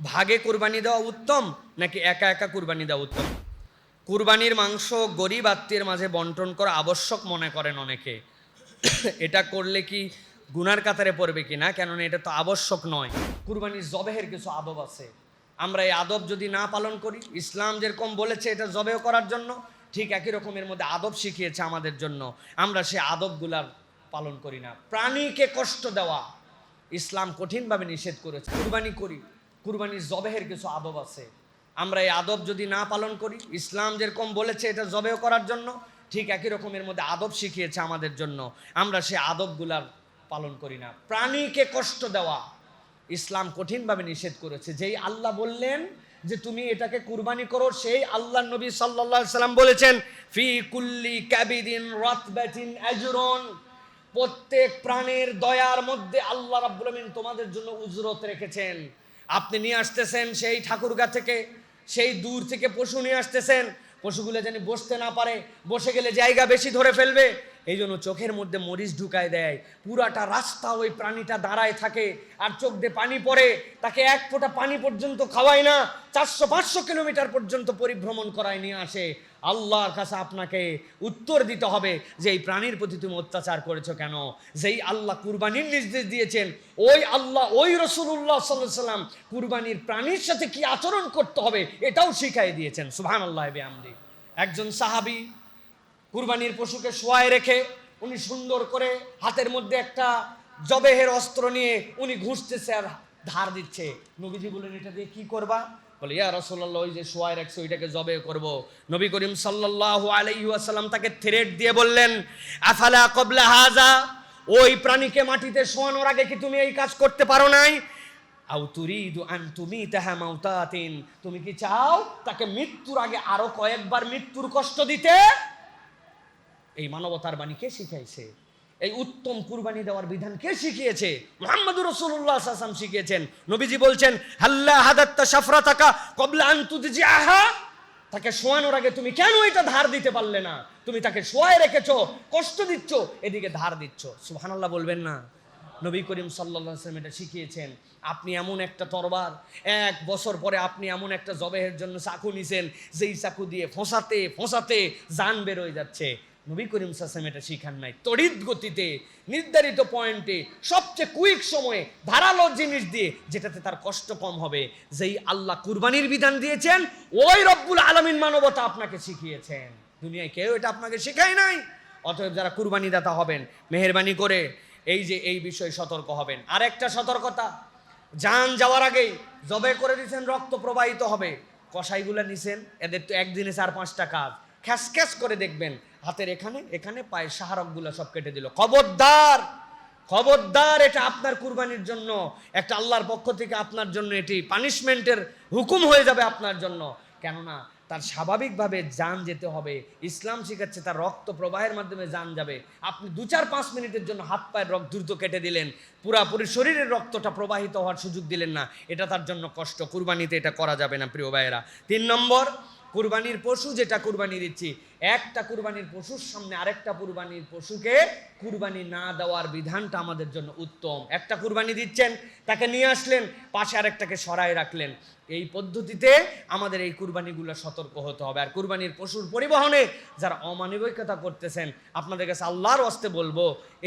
ভাগে কুরবানি দেওয়া উত্তম, নাকি একা একা কুরবানি দেওয়া উত্তম? কুরবানির মাংস গরিব আত্মীয়ের মাঝে বন্টন করা আবশ্যক মনে করেন অনেকে। এটা করলে কি গুনার কাতারে পড়বে কি না? কেননা এটা তো আবশ্যক নয়। কুরবানির জবেহের কিছু আদব আছে। আমরা এই আদব যদি না পালন করি, ইসলাম যেরকম বলেছে এটা জবেহ করার জন্য, ঠিক একই রকমের মধ্যে আদব শিখিয়েছে আমাদের জন্য। আমরা সেই আদবগুলার পালন করি না। প্রাণীকে কষ্ট দেওয়া ইসলাম কঠিনভাবে নিষেধ করেছে। কুরবানি করি। কুরবানির জবেহের কিছু আদব আছে। আমরা এই আদব যদি না পালন করি, ইসলাম যেরকম বলেছে এটা জবেহ করার জন্য, ঠিক একই রকমের মধ্যে আদব শিখিয়েছে আমাদের জন্য। আমরা সে আদবগুলার পালন করি না। প্রাণীকে কষ্ট দেওয়া ইসলাম কঠিনভাবে নিষেধ করেছে। যেই আল্লাহ বললেন যে তুমি এটাকে কুরবানি করো, সেই আল্লাহ নবী সাল্লাল্লাহু সাল্লাম বলেছেন, ফি কুল্লি ক্যাবিদিন রাতবাতিন আজরন। প্রত্যেক প্রাণের দয়ার মধ্যে আল্লাহ রাব্বুল আমিন তোমাদের জন্য উজরত রেখেছেন। আপনি নিয়ে আসতেছেন সেই ঠাকুরগা থেকে, সেই দূর থেকে পশু নিয়ে আসতেছেন, পশুগুলো যেন বসতে না পারে, বসে গেলে জায়গা বেশি ধরে ফেলবে। এই জন্য চোখের মধ্যে মরিচ ঢুকায় দেয়। পুরাটা রাস্তা ওই প্রাণীটা দাঁড়ায় থাকে আর চোখ দিয়ে পানি পড়ে। তাকে এক ফোঁটা পানি পর্যন্ত খাওয়ায় না, চারশো, পাঁচশো কিলোমিটার পর্যন্ত পরিভ্রমণ করায় নিয়ে আসে। আল্লাহর কাছে আপনাকে উত্তর দিতে হবে যে এই প্রাণীর প্রতি তুমি অত্যাচার করেছ কেন? যেই আল্লাহ কুরবানির নির্দেশ দিয়েছেন, ওই আল্লাহ, ওই রসুল্লাহ সাল্লাহ সাল্লাম কুরবানির প্রাণীর সাথে কি আচরণ করতে হবে এটাও শিখাই দিয়েছেন। সুহান আল্লাহ আমদি একজন সাহাবি কুরবানির পশুকে শোয়ায় রেখে উনি সুন্দর করে হাতের মধ্যে একটা জবেহের অস্ত্র নিয়ে উনি ঘুষতেছে আর ধার দিচ্ছে। নবীজি বলেন এটা দিয়ে কি করবা? বলে, ইয়া রসল্লাহ ওই যে শোয়ায় রাখছে, ওইটাকে জবে করব। নবী করিম সাল্লাহ আলাইসাল্লাম তাকে থ্রেট দিয়ে বললেন, আফালা কবলা হাজা, ওই প্রাণীকে মাটিতে শোয়ানোর আগে কি তুমি এই কাজ করতে পারো নাই? আউ তুরিদু আন তুমি তাহা মাউতাতিন, তুমি কি চাও তাকে মৃত্যুর আগে আরও কয়েকবার মৃত্যুর কষ্ট দিতে? এই মানবতার বাণী কে শিখাইছে? এই উত্তম কুরবানি দেওয়ার বিধান কে শিখিয়েছে? মোহাম্মদ রসুল্লাহ সাসাম শিখিয়েছেন। নবীজি বলছেন, হাল্লা হাদাত্তা সাফরা থাকা কবলা আন্তুজি আহা তাকে শোয়ানোর আগে তুমি কেন এটা ধার দিতে পারলে না? তুমি তাকে শোয়ায় রেখেছ, কষ্ট দিচ্ছ, এদিকে ধার দিচ্ছ। সুবহানাল্লাহ বলবেন না। নবী করিম সাল্লাম এটা শিখিয়েছেন। আপনি এমন একটা তরবার, এক বছর পরে আপনি এমন একটা জবেহের জন্য চাকু নিছেন, যেই চাকু দিয়ে ফোঁসাতে ফোঁসাতে জান বেরোয় যাচ্ছে। নবী করিম সাসেম এটা শিখান নাই। তড়িৎ গতিতে, নির্ধারিত পয়েন্টে সবচেয়ে কুইক সময়ে ধারালো জিনিস দিয়ে যেটাতে তার কষ্ট কম হবে, যেই আল্লাহ কুরবানির বিধান দিয়েছেন, ওই রব্বুল আলমিন মানবতা আপনাকে শিখিয়েছেন। দুনিয়ায় কেউ এটা আপনাকে শেখায় নাই। অতএব যারা কুরবানি দাতা হবেন, মেহরবানি করে এই যে এই বিষয়ে সতর্ক হবেন। আর একটা সতর্কতা, যান যাওয়ার আগেই জবে করে দিয়েছেন, রক্ত প্রবাহিত হবে। কষাইগুলো নিছেন, এদের তো একদিনে চার পাঁচটা কাজ। খ্যাস খ্যাস করে দেখবেন হাতের এখানে এখানে পায়ের সাহারকগুলো সব কেটে দিল। খবরদার! খবরদার, এটা আপনার কুরবানির জন্য, একটা আল্লাহর পক্ষ থেকে আপনার জন্য এটি পানিশমেন্টের হুকুম হয়ে যাবে আপনার জন্য। কেননা, তার স্বাভাবিকভাবে যান যেতে হবে, ইসলাম শিখাচ্ছে তার রক্ত প্রবাহের মাধ্যমে যান যাবে। আপনি দু চার পাঁচ মিনিটের জন্য হাত পায়ের রক্ত দ্রুত কেটে দিলেন, পুরাপুরি শরীরের রক্তটা প্রবাহিত হওয়ার সুযোগ দিলেন না, এটা তার জন্য কষ্ট, কুরবানিতে এটা করা যাবে না, প্রিয় ভাইয়েরা। তিন নম্বর কুরবানির পশু যেটা কুরবানি দিচ্ছি, একটা কুরবানির পশুর সামনে আরেকটা কুরবানির পশুকে কুরবানি না দেওয়ার বিধানটা আমাদের জন্য উত্তম। একটা কুরবানি দিচ্ছেন, তাকে নিয়ে আসলেন, পাশে আরেকটাকে সরায় রাখলেন। এই পদ্ধতিতে আমাদের এই কুরবানিগুলো সতর্ক হতে হবে। আর কুরবানির পশুর পরিবহনে যারা অমানবিকতা করতেছেন, আপনাদের কাছে আল্লাহর অস্তে বলব,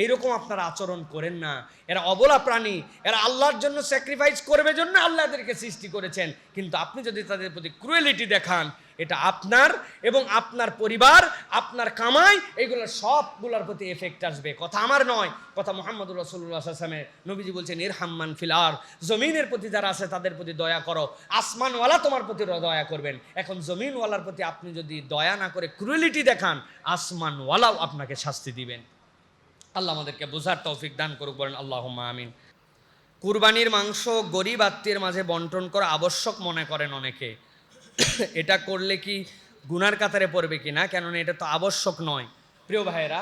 এইরকম আপনারা আচরণ করেন না। এরা অবলা প্রাণী, এরা আল্লাহর জন্য স্যাক্রিফাইস করবে জন্য আল্লাহ এদেরকে সৃষ্টি করেছেন। কিন্তু আপনি যদি তাদের প্রতি ক্রুয়েলিটি দেখান এটা আপনার এবং আপনার পরিবার, আপনার কামাই, এগুলো সবগুলোর প্রতি এফেক্ট আসবে। কথা আমার নয়, কথা মোহাম্মদ রসুল্লাহ আসলামের নবীজি বলছেন ইরহাম্মান ফিলার জমিনের প্রতি যারা আছে, তাদের প্রতি দয়া করো। আসমানওয়ালা তোমার প্রতি দয়া করবেন। এখন জমিনওয়ালার প্রতি আপনি যদি দয়া না করে ক্রুয়েলিটি দেখান, আসমানওয়ালাও আপনাকে শাস্তি দিবেন। আল্লাহ আমাদেরকে বোঝার তৌফিক দান করুক, বলেন আল্লাহ আমিন। কুরবানির মাংস গরিব আত্মীয়ের মাঝে বন্টন করা আবশ্যক মনে করেন অনেকে। এটা করলে কি গুনার কাতারে পড়বে কি না কেননা এটা তো আবশ্যক নয়। প্রিয় ভাইয়েরা,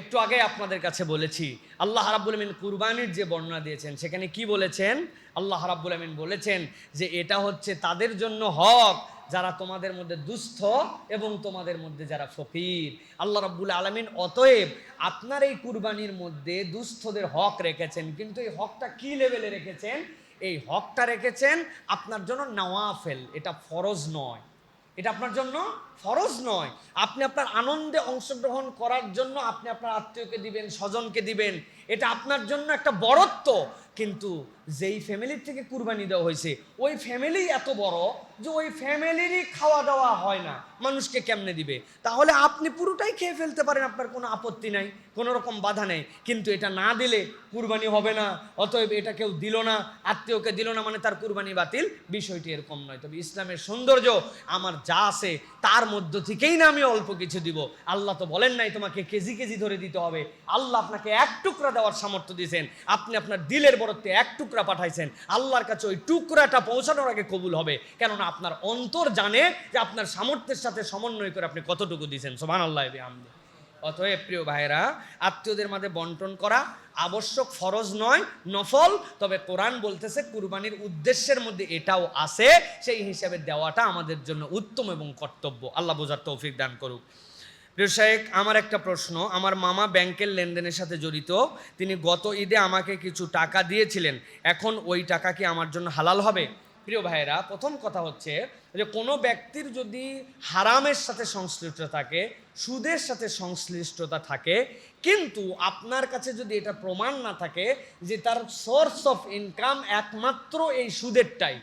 একটু আগে আপনাদের কাছে বলেছি, আল্লাহ রাব্বুল আমিন কুরবানির যে বর্ণনা দিয়েছেন, সেখানে কি বলেছেন? আল্লাহ রাব্বুল আমিন বলেছেন যে এটা হচ্ছে তাদের জন্য হক যারা তোমাদের মধ্যে দুস্থ এবং তোমাদের মধ্যে যারা ফকির। আল্লাহ রাব্বুল আলমিন অতএব আপনার এই কুরবানির মধ্যে দুস্থদের হক রেখেছেন, কিন্তু এই হকটা কি লেভেলে রেখেছেন? এই হকটা রেখেছেন আপনার জন্য নওয়াফেল, এটা ফরজ নয়। এটা আপনার জন্য ফরজ নয়। আপনি আপনার আনন্দে অংশগ্রহণ করার জন্য আপনি আপনার আত্মীয়কে দিবেন, স্বজনকে দিবেন। এটা আপনার জন্য একটা বড়ত্ব কিন্তু যেই ফ্যামিলির থেকে কুরবানি দেওয়া হয়েছে, ওই ফ্যামিলি এত বড় যে ওই ফ্যামিলিরই খাওয়া দাওয়া হয় না। মানুষকে কেমনে দিবে? তাহলে আপনি পুরোটাই খেয়ে ফেলতে পারেন, আপনার কোনো আপত্তি নাই, কোনো রকম বাধা নেই। কিন্তু এটা না দিলে কুরবানি হবে না, অতএব এটা কেউ দিল না, আত্মীয়কে দিল না মানে তার কুরবানি বাতিল। বিষয়টি এরকম নয়। তবে ইসলামের সৌন্দর্য আমার যা আছে, তার মধ্য থেকেই না আমি অল্প কিছু দিব। আল্লাহ তো বলেন নাই তোমাকে কেজি কেজি ধরে দিতে হবে। আল্লাহ আপনাকে এক টুকরা দেওয়ার সামর্থ্য দিয়েছেন। আপনি আপনার দিলের বরত্বে এক টুকরা পাঠাইছেন। আল্লাহর কাছে ওই টুকরাটা পৌঁছানোর আগে কবুল হবে। কেননা আপনার অন্তর জানে যে আপনার সামর্থ্যের সাথে সমন্বয় করে আপনি কতটুকু দিয়েছেন সোমান আল্লাহ আমদি অতএব প্রিয় ভাইরা আত্মীয়দের মাঝে বন্টন করা আবশ্যক ফরজ নয়, নফল। তবে কোরআন বলতেছে, কুরবানির উদ্দেশ্যের মধ্যে এটাও আছে। সেই হিসাবে দেওয়াটা আমাদের জন্য উত্তম এবং কর্তব্য। আল্লাহ বোঝার তৌফিক দান করুক। প্রিয় আমার একটা প্রশ্ন। আমার মামা ব্যাংকের লেনদেনের সাথে জড়িত। তিনি গত ঈদে আমাকে কিছু টাকা দিয়েছিলেন। এখন ওই টাকা কি আমার জন্য হালাল হবে? প্রিয় ভাইয়েরা, প্রথম কথা হচ্ছে যে কোনো ব্যক্তির যদি হারামের সাথে সংশ্লিষ্ট থাকে, সুদের সাথে সংশ্লিষ্টতা থাকে, কিন্তু আপনার কাছে যদি এটা প্রমাণ না থাকে যে তার সোর্স অফ ইনকাম একমাত্র এই সুদেরটাই,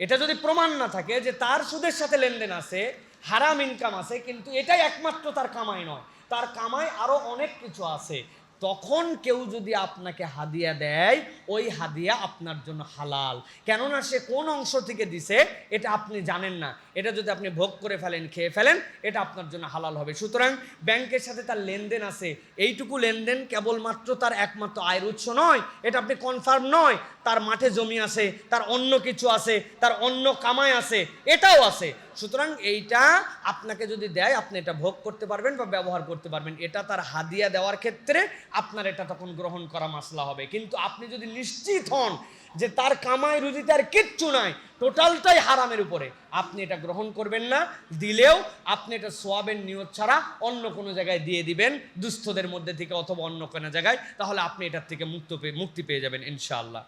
এটা যদি প্রমাণ না থাকে যে তার সুদের সাথে লেনদেন আছে হারাম ইনকাম আছে, কিন্তু এটাই একমাত্র তার কামাই নয়। তার কামাই আরও অনেক কিছু আছে। তখন কেউ যদি আপনাকে হাদিয়া দেয়, ওই হাদিয়া আপনার জন্য হালাল। কেননা সে কোন অংশ থেকে দিছে, এটা আপনি জানেন না। এটা যদি আপনি ভোগ করে ফেলেন, খেয়ে ফেলেন, এটা আপনার জন্য হালাল হবে। সুতরাং ব্যাংকের সাথে তার লেনদেন আছে। এইটুকু লেনদেন কেবলমাত্র তার একমাত্র আয়ের উৎস নয়, এটা আপনি কনফার্ম নয়। তার মাঠে জমি আছে, তার অন্য কিছু আছে, তার অন্য কামাই আছে, এটাও আছে। সুতরাং এইটা আপনাকে যদি দেয়, আপনি এটা ভোগ করতে পারবেন বা ব্যবহার করতে পারবেন। এটা তার হাদিয়া দেওয়ার ক্ষেত্রে আপনার এটা তখন গ্রহণ করা মাসলা হবে। কিন্তু আপনি যদি নিশ্চিত হন যে তার কামাই রুজিতে আর কিচ্ছু নাই, টোটালটাই হারামের উপরে, আপনি এটা গ্রহণ করবেন না। দিলেও আপনি এটা সোয়াবের নিয়ত ছাড়া অন্য কোনো জায়গায় দিয়ে দিবেন, দুস্থদের মধ্যে থেকে অথবা অন্য কোনো জায়গায়, তাহলে আপনি এটার থেকে মুক্ত পেয়ে মুক্তি পেয়ে যাবেন, ইনশাআল্লাহ।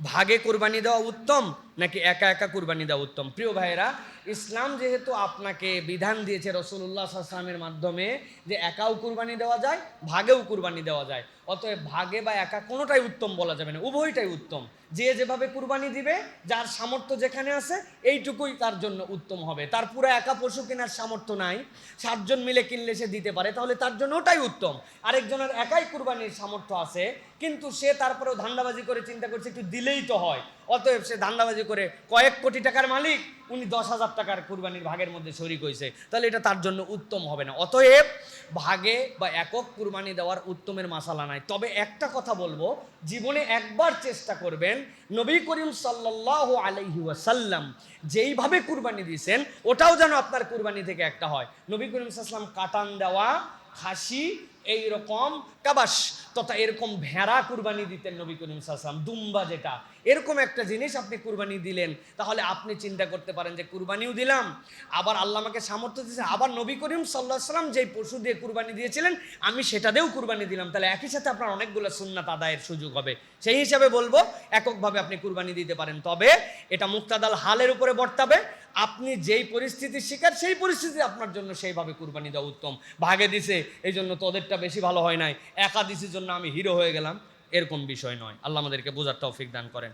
ভাগে কোরবানি দেওয়া উত্তম নাকি একা একা কুরবানি দেওয়া উত্তম? প্রিয় ভাইয়েরা, ইসলাম যেহেতু আপনাকে বিধান দিয়েছে রসুল্লাহ আসলামের মাধ্যমে যে একাও কুরবানি দেওয়া যায়, ভাগেও কুরবানি দেওয়া যায়। অতএব ভাগে বা একা কোনোটাই উত্তম বলা যাবে না, উভয়টাই উত্তম। যে যেভাবে কুরবানি দিবে, যার সামর্থ্য যেখানে আছে, এইটুকুই তার জন্য উত্তম হবে। তার পুরো একা পশু কেনার সামর্থ্য নাই, সাতজন মিলে কিনলে সে দিতে পারে, তাহলে তার জন্য ওটাই উত্তম। আরেকজনের একাই কুরবানির সামর্থ্য আছে, কিন্তু সে তারপরেও ধান্দাবাজি করে চিন্তা করছে, একটু দিলেই তো হয়। অতএব সে ধান্দাবাজি করে কয়েক কোটি টাকার মালিক, উনি দশ হাজার টাকার কুরবানির ভাগের মধ্যে শরিক হয়েছে তাহলে এটা তার জন্য উত্তম হবে না। অতএব ভাগে বা একক কুরবানি দেওয়ার উত্তমের মাসালা নাই। তবে একটা কথা বলব, জীবনে একবার চেষ্টা করবেন নবী করিম সাল্লাহ আলাইহি ওয়াসাল্লাম যেইভাবে কুরবানি দিয়েছেন, ওটাও যেন আপনার কুরবানি থেকে একটা হয়। নবী করিম সাল্লাম কাটান দেওয়া খাসি এই রকম কাবাস, তথা এরকম ভেড়া কুরবানি দিতেন নবী করিম সাল্লাম দুম্বা যেটা। এরকম একটা জিনিস আপনি কুরবানি দিলেন, তাহলে আপনি চিন্তা করতে পারেন যে কুরবানিও দিলাম, আবার আল্লাহ আমাকে সামর্থ্য দিয়েছে আবার নবী করিম সাল্লাহ সাল্লাম যেই পশু দিয়ে কুরবানি দিয়েছিলেন, আমি সেটা দিয়েও কুরবানি দিলাম। তাহলে একই সাথে আপনার অনেকগুলো সুন্নাত আদায়ের সুযোগ হবে। সেই হিসাবে বলব, এককভাবে আপনি কুরবানি দিতে পারেন। তবে এটা মুক্তাদাল হালের উপরে বর্তাবে আপনি যেই পরিস্থিতির শিকার, সেই পরিস্থিতি আপনার জন্য সেইভাবে কুরবানি দেওয়া উত্তম। ভাগে দিছে, এই জন্য তোদেরটা বেশি ভালো হয় নাই। একা দিসির জন্য আমি হিরো হয়ে গেলাম। এরকম বিষয় নয়। আল্লাহ আমাদেরকে বোঝার তৌফিক দান করেন।